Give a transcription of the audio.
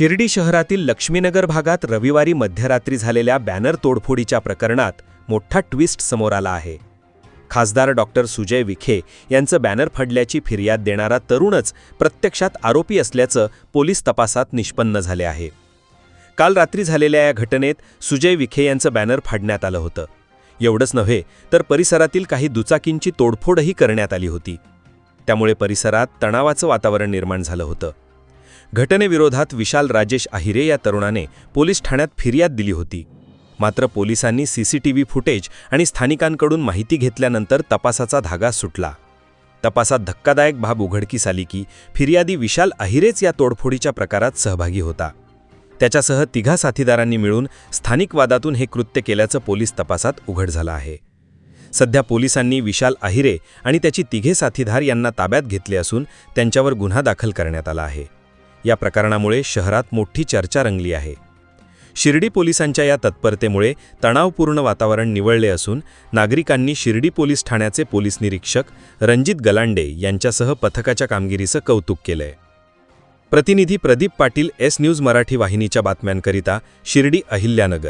शिर्डी शहरातील लक्ष्मीनगर भागात रविवारी मध्यरात्री झालेल्या बॅनर तोडफोडीच्या प्रकरणात मोठा ट्विस्ट समोर आला आहे. खासदार डॉक्टर सुजय विखे यांचं बॅनर फडल्याची फिर्याद देणारा तरुणच प्रत्यक्षात आरोपी असल्याचं पोलीस तपासात निष्पन्न झाले आहे. काल रात्री झालेल्या या घटनेत सुजय विखे यांचं बॅनर फाडण्यात आलं होतं. एवढंच नव्हे तर परिसरातील काही दुचाकींची तोडफोडही करण्यात आली होती. त्यामुळे परिसरात तणावाचं वातावरण निर्माण झालं होतं. घटनेविरोधात विशाल राजेश आहिरे या तरुणाने पोलीस ठाण्यात फिर्याद दिली होती. मात्र पोलिसांनी सीसीटीव्ही फुटेज आणि स्थानिकांकडून माहिती घेतल्यानंतर तपासाचा धागा सुटला. तपासात धक्कादायक बाब उघडकीस आली की फिर्यादी विशाल अहिरेच या तोडफोडीच्या प्रकारात सहभागी होता. त्याच्यासह तिघा साथीदारांनी मिळून स्थानिक वादातून हे कृत्य केल्याचं पोलीस तपासात उघड झालं आहे. सध्या पोलिसांनी विशाल अहिरे आणि त्याची तिघे साथीदार यांना ताब्यात घेतले असून त्यांच्यावर गुन्हा दाखल करण्यात आला आहे. या प्रकरणामुळे शहरात मोठी चर्चा रंगली आहे. शिर्डी पोलिसांच्या या तत्परतेमुळे तणावपूर्ण वातावरण निवळले असून नागरिकांनी शिर्डी पोलीस ठाण्याचे पोलीस निरीक्षक रणजित गलांडे यांच्यासह पथकाच्या कामगिरीचं कौतुक केलंय. प्रतिनिधी प्रदीप पाटील एस न्यूज मराठी वाहिनीच्या बातम्यांकरिता शिर्डी अहिल्यानगर.